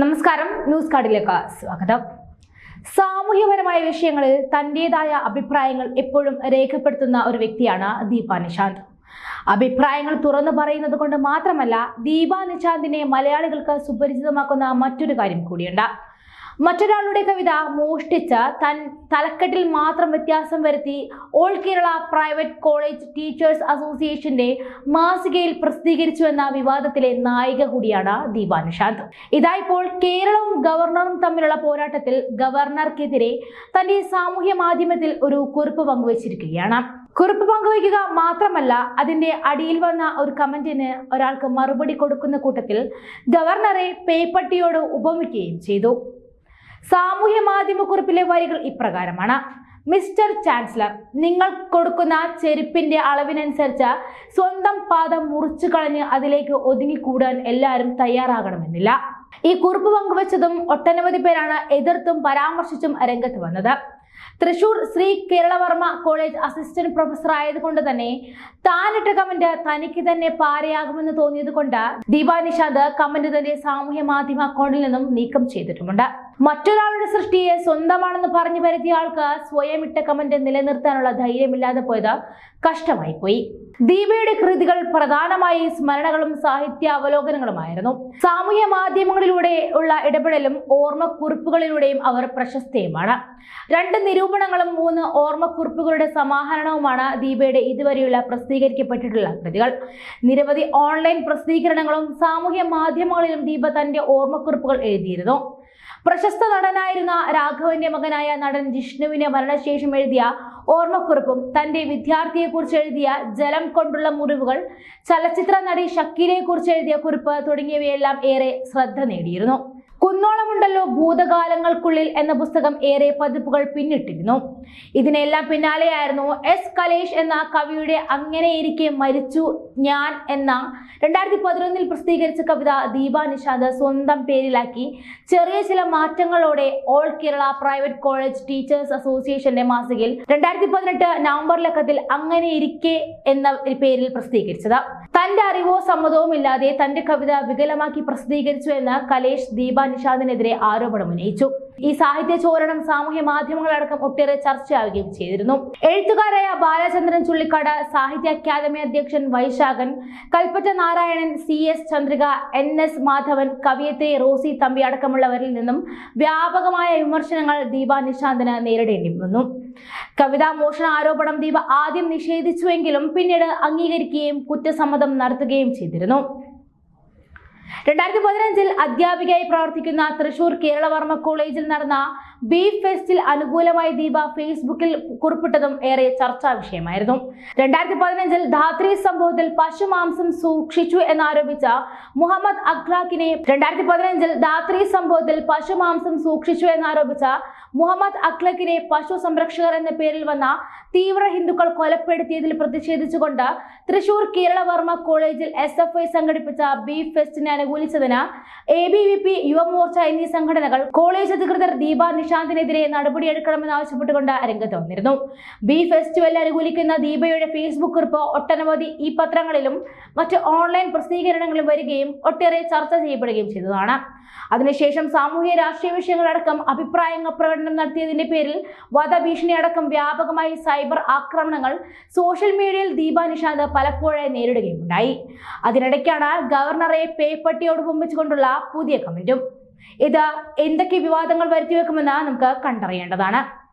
നമസ്കാരം. ന്യൂസ് കാർഡിലേക്ക് സ്വാഗതം. സാമൂഹ്യപരമായ വിഷയങ്ങളിൽ തന്റെതായ അഭിപ്രായങ്ങൾ എപ്പോഴും രേഖപ്പെടുത്തുന്ന ഒരു വ്യക്തിയാണ് ദീപ നിശാന്ത്. അഭിപ്രായങ്ങൾ തുറന്നു പറയുന്നത് കൊണ്ട് മാത്രമല്ല ദീപ നിശാന്തിനെ മലയാളികൾക്ക് സുപരിചിതമാക്കുന്ന മറ്റൊരു കാര്യം കൂടിയുണ്ട്. മറ്റൊരാളുടെ കവിത മോഷ്ടിച്ച തൻ തലക്കെട്ടിൽ മാത്രം വ്യത്യാസം വരുത്തി all Kerala private college teachers അസോസിയേഷന്റെ മാസികയിൽ പ്രസിദ്ധീകരിച്ചു എന്ന വിവാദത്തിലെ നായിക കൂടിയാണ് ദീപ നിഷാന്ത്. ഇതായിപ്പോൾ കേരളവും ഗവർണറും തമ്മിലുള്ള പോരാട്ടത്തിൽ ഗവർണർക്കെതിരെ തന്റെ സാമൂഹ്യ മാധ്യമത്തിൽ ഒരു കുറിപ്പ് പങ്കുവച്ചിരിക്കുകയാണ്. കുറിപ്പ് പങ്കുവയ്ക്കുക മാത്രമല്ല അതിന്റെ അടിയിൽ വന്ന ഒരു കമന്റിന് ഒരാൾക്ക് മറുപടി കൊടുക്കുന്ന കൂട്ടത്തിൽ ഗവർണറെ പേപ്പട്ടിയോട് ഉപമിക്കുകയും ചെയ്തു. സാമൂഹ്യ മാധ്യമ കുറിപ്പിലെ വരികൾ ഇപ്രകാരമാണ്. മിസ്റ്റർ ചാൻസലർ നിങ്ങൾ കൊടുക്കുന്ന ചെരുപ്പിന്റെ അളവിനനുസരിച്ച് സ്വന്തം പാദം മുറിച്ചു കളഞ്ഞ് അതിലേക്ക് ഒതുങ്ങിക്കൂടാൻ എല്ലാവരും തയ്യാറാകണമെന്നില്ല. ഈ കുറിപ്പ് പങ്കുവച്ചതും ഒട്ടനവധി പേരാണ് എതിർത്തും പരാമർശിച്ചും രംഗത്ത് വന്നത്. Thrissur Sri Keralavarma college assistant professor ആയതുകൊണ്ട് തന്നെ താനിട്ട കമന്റ് തനിക്ക് തന്നെ പാരയാകുമെന്ന് തോന്നിയത് കൊണ്ട് ദീപ കമന്റ് തന്റെ സാമൂഹ്യ മാധ്യമ അക്കൗണ്ടിൽ നിന്നും നീക്കം ചെയ്തിട്ടുമുണ്ട്. മറ്റൊരാളുടെ സൃഷ്ടിയെ സ്വന്തമാണെന്ന് പറഞ്ഞു വരുത്തിയ ആൾക്ക് സ്വയം ഇട്ട കമന്റ് നിലനിർത്താനുള്ള ധൈര്യമില്ലാതെ പോയത് കഷ്ടമായി പോയി. ദീപയുടെ കൃതികൾ പ്രധാനമായി സ്മരണകളും സാഹിത്യ അവലോകനങ്ങളുമായിരുന്നു സാമൂഹ്യ മാധ്യമങ്ങളിലൂടെ ഉള്ള ഇടപെടലും ഓർമ്മക്കുറിപ്പുകളിലൂടെയും അവർ പ്രശസ്തയുമാണ്. രണ്ട് നിരൂപണങ്ങളും മൂന്ന് ഓർമ്മക്കുറിപ്പുകളുടെ സമാഹരണവുമാണ് ദീപയുടെ ഇതുവരെയുള്ള പ്രസിദ്ധീകരിക്കപ്പെട്ടിട്ടുള്ള കൃതികൾ. നിരവധി ഓൺലൈൻ പ്രസിദ്ധീകരണങ്ങളും സാമൂഹ്യ മാധ്യമങ്ങളിലും ദീപ തന്റെ ഓർമ്മക്കുറിപ്പുകൾ എഴുതിയിരുന്നു. പ്രശസ്ത നടനായിരുന്ന രാഘവന്റെ മകനായ നടൻ ജിഷ്ണുവിന്റെ മരണശേഷം എഴുതിയ ഓർമ്മക്കുറിപ്പും തന്റെ വിദ്യാർത്ഥിയെക്കുറിച്ച് എഴുതിയ ജലം കൊണ്ടുള്ള മുറിവുകൾ ചലച്ചിത്ര നടി ഷക്കീലയെ കുറിച്ച് എഴുതിയ കുറിപ്പ് തുടങ്ങിയവയെല്ലാം ഏറെ ശ്രദ്ധ നേടിയിരുന്നു. കുന്നോളമുണ്ടല്ലോ ഭൂതകാലങ്ങൾക്കുള്ളിൽ എന്ന പുസ്തകം ഏറെ പതിപ്പുകൾ പിന്നിട്ടിരുന്നു. ഇതിനെല്ലാം പിന്നാലെയായിരുന്നു എസ് കലേഷ് എന്ന കവിയുടെ അങ്ങനെയിരിക്കെ മരിച്ചു ഞാൻ എന്ന രണ്ടായിരത്തി പതിനൊന്നിൽ പ്രസിദ്ധീകരിച്ച കവിത ദീപ നിഷാദ് സ്വന്തം പേരിലാക്കി. ചെറിയ ചില മാറ്റങ്ങളോടെ all Kerala private college teachers അസോസിയേഷന്റെ മാസികയിൽ രണ്ടായിരത്തി പതിനെട്ട് നവംബർ ലക്കത്തിൽ അങ്ങനെ ഇരിക്കെ എന്ന പേരിൽ പ്രസിദ്ധീകരിച്ചത്. തന്റെ അറിവോ സമ്മതവും ഇല്ലാതെ തന്റെ കവിത വികലമാക്കി പ്രസിദ്ധീകരിച്ചു എന്ന കലേഷ് ദീപ നിഷാദിനെതിരെ ആരോപണം ഉന്നയിച്ചു. ഈ സാഹിത്യ ചോരണം സാമൂഹ്യ മാധ്യമങ്ങളടക്കം ഒട്ടേറെ ചർച്ചയാവുകയും ചെയ്തിരുന്നു. എഴുത്തുകാരായ ബാലചന്ദ്രൻ ചുള്ളിക്കാട് സാഹിത്യ അക്കാദമി അധ്യക്ഷൻ Vaisakhan Kalpetta Narayanan C S Chandrika N S Madhavan കവിയത്തെ Rosy Thampi അടക്കമുള്ളവരിൽ നിന്നും വ്യാപകമായ വിമർശനങ്ങൾ ദീപ നിശാന്തിന് നേരിടേണ്ടി വന്നു. കവിതാ മോഷണ ആരോപണം ദീപ ആദ്യം നിഷേധിച്ചുവെങ്കിലും പിന്നീട് അംഗീകരിക്കുകയും കുറ്റസമ്മതം നടത്തുകയും ചെയ്തിരുന്നു. രണ്ടായിരത്തി പതിനഞ്ചിൽ അധ്യാപികയായി പ്രവർത്തിക്കുന്ന തൃശൂർ കേരളവർമ്മ കോളേജിൽ നടന്ന ബീഫ് ഫെസ്റ്റിൽ അനുകൂലമായി ദീപ ഫേസ്ബുക്കിൽ കുറിപ്പിട്ടതും ഏറെ ചർച്ചാ വിഷയമായിരുന്നു. രണ്ടായിരത്തി പതിനഞ്ചിൽ ധാത്രി സംഭവത്തിൽ പശുമാംസം സൂക്ഷിച്ചു എന്നാരോപിച്ച മുഹമ്മദ് അഖ്ലാഖിനെ രണ്ടായിരത്തി പതിനഞ്ചിൽ ധാത്രി സംഭവത്തിൽ പശുമാംസം സൂക്ഷിച്ചു എന്നാരോപിച്ച മുഹമ്മദ് അഖ്ലഖിനെ പശു സംരക്ഷകർ എന്ന പേരിൽ വന്ന തീവ്ര ഹിന്ദുക്കൾ കൊലപ്പെടുത്തിയതിൽ പ്രതിഷേധിച്ചുകൊണ്ട് തൃശൂർ കേരളവർമ്മ കോളേജിൽ എസ് എഫ് ഐ സംഘടിപ്പിച്ച ബീഫ് ഫെസ്റ്റിനെ അനുകൂലിച്ചതിന് A B V P Yuvamorcha എന്നീ സംഘടനകൾ കോളേജ് അധികൃതർ ദീപ നിഷാന്തിനെതിരെ നടപടിയെടുക്കണമെന്ന് ആവശ്യപ്പെട്ടുകൊണ്ട് രംഗത്ത് വന്നിരുന്നു. ബി ഫെസ്റ്റിവൽ അനുകൂലിക്കുന്ന ദീപയുടെ ഫേസ്ബുക്ക് കുറിപ്പ് ഒട്ടനവധി ഈ പത്രങ്ങളിലും മറ്റ് ഓൺലൈൻ പ്രസിദ്ധീകരണങ്ങളിലും വരികയും ഒട്ടേറെ ചർച്ച ചെയ്യപ്പെടുകയും ചെയ്തതാണ്. അതിനുശേഷം സാമൂഹ്യ രാഷ്ട്രീയ വിഷയങ്ങളടക്കം അഭിപ്രായങ്ങൾ പ്രകടനം നടത്തിയതിന്റെ പേരിൽ വധഭീഷണി അടക്കം വ്യാപകമായി സൈബർ ആക്രമണങ്ങൾ സോഷ്യൽ മീഡിയയിൽ ദീപ നിഷാന്ത് പലപ്പോഴായി നേരിടുകയുണ്ടായി അതിനിടയ്ക്കാണ് ഗവർണറെ പേപ്പട്ടിയോട് പൊമ്പിച്ചുകൊണ്ടുള്ള പുതിയ കമന്റും. ഇത് എന്തൊക്കെ വിവാദങ്ങൾ വരുത്തിവെക്കുമെന്ന് നമുക്ക് കണ്ടറിയേണ്ടതാണ്.